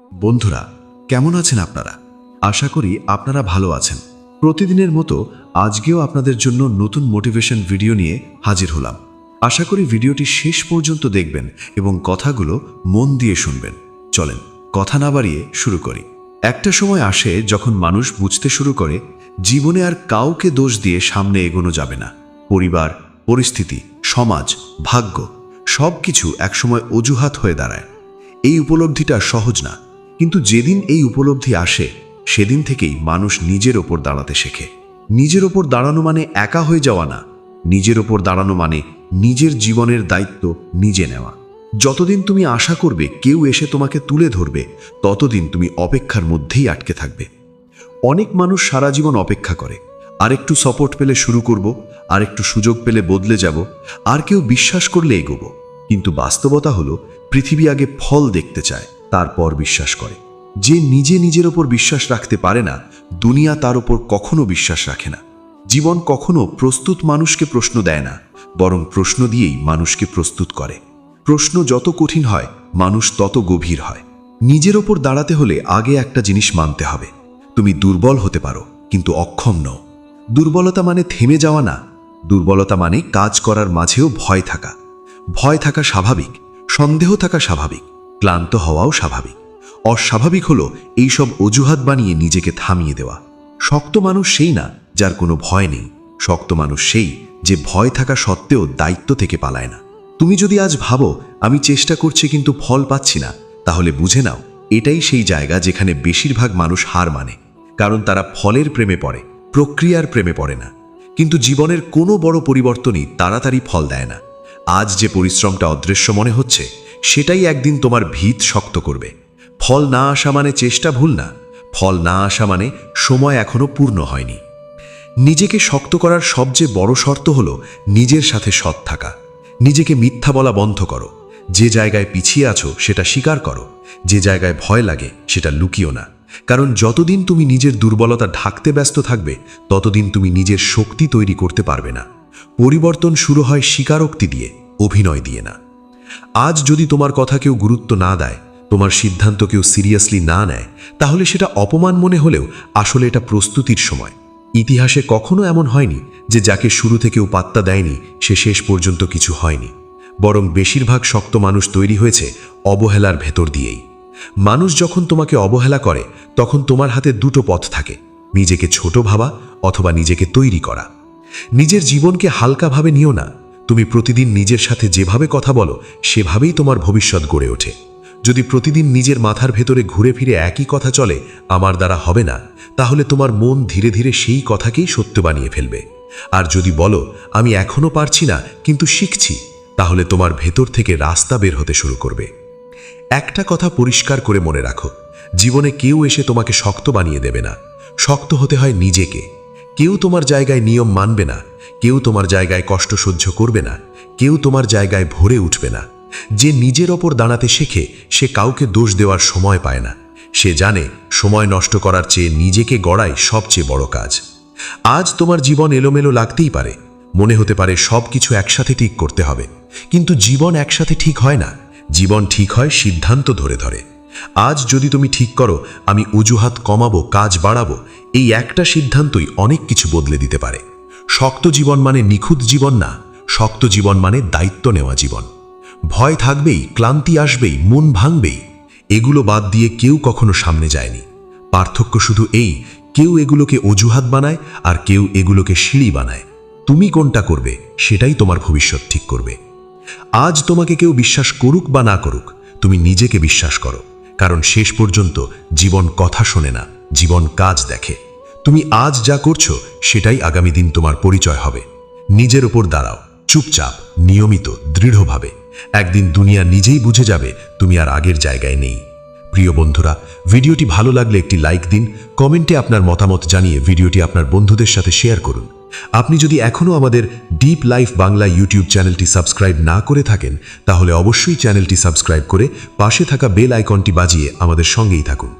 বন্ধুরা, কেমন আছেন আপনারা? আশা করি আপনারা ভালো আছেন। প্রতিদিনের মতো আজকেও আপনাদের জন্য নতুন মোটিভেশন ভিডিও নিয়ে হাজির হলাম। আশা করি ভিডিওটি শেষ পর্যন্ত দেখবেন এবং কথাগুলো মন দিয়ে শুনবেন। চলেন, কথা না বাড়িয়ে শুরু করি। একটা সময় আসে যখন মানুষ বুঝতে শুরু করে, জীবনে আর কাউকে দোষ দিয়ে সামনে এগোনো যাবে না। পরিবার, পরিস্থিতি, সমাজ, ভাগ্য সব কিছু একসময় অজুহাত হয়ে দাঁড়ায়। এই উপলব্ধিটা সহজ না। কিন্তু যেদিন এই উপলব্ধি আসে, সেদিন থেকেই মানুষ নিজের ওপর দাঁড়াতে শেখে। নিজের ওপর দাঁড়ানো মানে একা হয়ে যাওয়া না। নিজের ওপর দাঁড়ানো মানে নিজের জীবনের দায়িত্ব নিজে নেওয়া। যতদিন তুমি আশা করবে কেউ এসে তোমাকে তুলে ধরবে, ততদিন তুমি অপেক্ষার মধ্যেই আটকে থাকবে। অনেক মানুষ সারা জীবন অপেক্ষা করে। আরেকটু সাপোর্ট পেলে শুরু করব, আরেকটু সুযোগ পেলে বদলে যাব, আর কেউ বিশ্বাস করলে এগোবো। কিন্তু বাস্তবতা হলো, পৃথিবী আগে ফল দেখতে চায়। তারপর বিশ্বাস করে। যে নিজে নিজের ওপর বিশ্বাস রাখতে পারে না, দুনিয়া তার ওপর কখনো বিশ্বাস রাখে না। জীবন কখনো প্রস্তুত মানুষকে প্রশ্ন দেয় না, বরং প্রশ্ন দিয়েই মানুষকে প্রস্তুত করে। প্রশ্ন যত কঠিন হয়, মানুষ তত গভীর হয়। নিজের ওপর দাঁড়াতে হলে আগে একটা জিনিস মানতে হবে। তুমি দুর্বল হতে পারো, কিন্তু অক্ষম নও। দুর্বলতা মানে থেমে যাওয়া না। দুর্বলতা মানে কাজ করার মাঝেও ভয় থাকা। ভয় থাকা স্বাভাবিক, সন্দেহ থাকা স্বাভাবিক। ক্লান্ত হওয়াও স্বাভাবিক। অস্বাভাবিক হলো এইসব অজুহাত বানিয়ে নিজেকে থামিয়ে দেওয়া। শক্ত মানুষ সেই না যার কোনো ভয় নেই। শক্ত মানুষ সেই যে ভয় থাকা সত্ত্বেও দায়িত্ব থেকে পালায় না। তুমি যদি আজ ভাবো, আমি চেষ্টা করছি কিন্তু ফল পাচ্ছি না, তাহলে বুঝে নাও, এটাই সেই জায়গা যেখানে বেশিরভাগ মানুষ হার মানে। কারণ তারা ফলের প্রেমে পড়ে, প্রক্রিয়ার প্রেমে পড়ে না। কিন্তু জীবনের কোনো বড় পরিবর্তনই তাড়াতাড়ি ফল দেয় না। আজ যে পরিশ্রমটা অদৃশ্য মনে হচ্ছে, সেটাই একদিন তোমার ভিত শক্ত করবে। ফল না আসা মানে চেষ্টা ভুল না, ফল না আসা মানে সময় এখনও পূর্ণ হয়নি। নিজেকে শক্ত করার সবচেয়ে বড় শর্ত হল নিজের সাথে সৎ থাকা। নিজেকে মিথ্যা বলা বন্ধ করো। যে জায়গায় পিছিয়ে আছো, সেটা স্বীকার করো। যে জায়গায় ভয় লাগে, সেটা লুকিও না। কারণ যতদিন তুমি নিজের দুর্বলতা ঢাকতে ব্যস্ত থাকবে, ততদিন তুমি নিজের শক্তি তৈরি করতে পারবে না। পরিবর্তন শুরু হয় স্বীকারোক্তি দিয়ে, অভিনয় দিয়ে না। আজ যদি তোমার কথা কেউ গুরুত্ব না দেয়, তোমার সিদ্ধান্ত কেউ সিরিয়াসলি না নেয়, তাহলে সেটা অপমান মনে হলেও আসলে এটা প্রস্তুতির সময়। ইতিহাসে কখনো এমন হয়নি যে যাকে শুরু থেকেও পাত্তা দেয়নি, সে শেষ পর্যন্ত কিছু হয়নি। বরং বেশিরভাগ শক্ত মানুষ তৈরি হয়েছে অবহেলার ভেতর দিয়েই। মানুষ যখন তোমাকে অবহেলা করে, তখন তোমার হাতে দুটো পথ থাকে, নিজেকে ছোট ভাবা অথবা নিজেকে তৈরি করা। নিজের জীবনকে হালকাভাবে নিও না। তুমি প্রতিদিন নিজের সাথে যেভাবে কথা বলো, সেভাবেই তোমার ভবিষ্যৎ গড়ে ওঠে। যদি প্রতিদিন নিজের মাথার ভেতরে ঘুরে ফিরে একই কথা চলে, আমার দ্বারা হবে না। তাহলে তোমার মন ধীরে ধীরে সেই কথাকেই সত্য বানিয়ে ফেলবে। আর যদি বলো, আমি এখনও পারছি না, কিন্তু শিখছি, তাহলে তোমার ভেতর থেকে রাস্তা বের হতে শুরু করবে। একটা কথা পরিষ্কার করে মনে রাখো, জীবনে কেউ এসে তোমাকে শক্ত বানিয়ে দেবে না। শক্ত হতে হয় নিজেকে। কেউ তোমার জায়গায় নিয়ম মানবে না, কেউ তোমার জায়গায় কষ্ট সহ্য করবে না, কেউ তোমার জায়গায় ভরে উঠবে না। যে নিজের ওপর দাঁড়াতে শেখে, সে কাউকে দোষ দেওয়ার সময় পায় না। সে জানে, সময় নষ্ট করার চেয়ে নিজেকে গড়াই সবচেয়ে বড় কাজ। আজ তোমার জীবন এলোমেলো লাগতেই পারে। মনে হতে পারে সব কিছু একসাথে ঠিক করতে হবে। কিন্তু জীবন একসাথে ঠিক হয় না। জীবন ঠিক হয় সিদ্ধান্ত ধরে ধরে। আজ যদি তুমি ঠিক করো, আমি অজুহাত কমাবো, কাজ বাড়াবো এই একটা সিদ্ধান্তই অনেক কিছু বদলে দিতে পারে। শক্ত জীবন মানে নিখুঁত জীবন না, শক্ত জীবন মানে দায়িত্ব নেওয়া জীবন। ভয় থাকবেই, ক্লান্তি আসবেই, মন ভাঙবেই। এগুলো বাদ দিয়ে কেউ কখনো সামনে যায়নি। পার্থক্য শুধু এই, কেউ এগুলোকে অজুহাত বানায় আর কেউ এগুলোকে সিঁড়ি বানায়। তুমি কোনটা করবে, সেটাই তোমার ভবিষ্যৎ ঠিক করবে। আজ তোমাকে কেউ বিশ্বাস করুক বা না করুক, তুমি নিজেকে বিশ্বাস করো, কারণ শেষ পর্যন্ত জীবন কথা শোনে না। জীবন কাজ দেখে। তুমি আজ যা করছ, সেটাই আগামী দিন তোমার পরিচয় হবে। নিজের ওপর দাঁড়াও, চুপচাপ, নিয়মিত, দৃঢ়ভাবে। একদিন দুনিয়া নিজেই বুঝে যাবে, তুমি আর আগের জায়গায় নেই। প্রিয় বন্ধুরা, ভিডিওটি ভালো লাগলে একটি লাইক দিন, কমেন্টে আপনার মতামত জানিয়ে ভিডিওটি আপনার বন্ধুদের সাথে শেয়ার করুন। আপনি যদি এখনও আমাদের ডিপ লাইফ বাংলা ইউটিউব চ্যানেলটি সাবস্ক্রাইব না করে থাকেন, তাহলে অবশ্যই চ্যানেলটি সাবস্ক্রাইব করে পাশে থাকা বেল আইকনটি বাজিয়ে আমাদের সঙ্গেই থাকুন।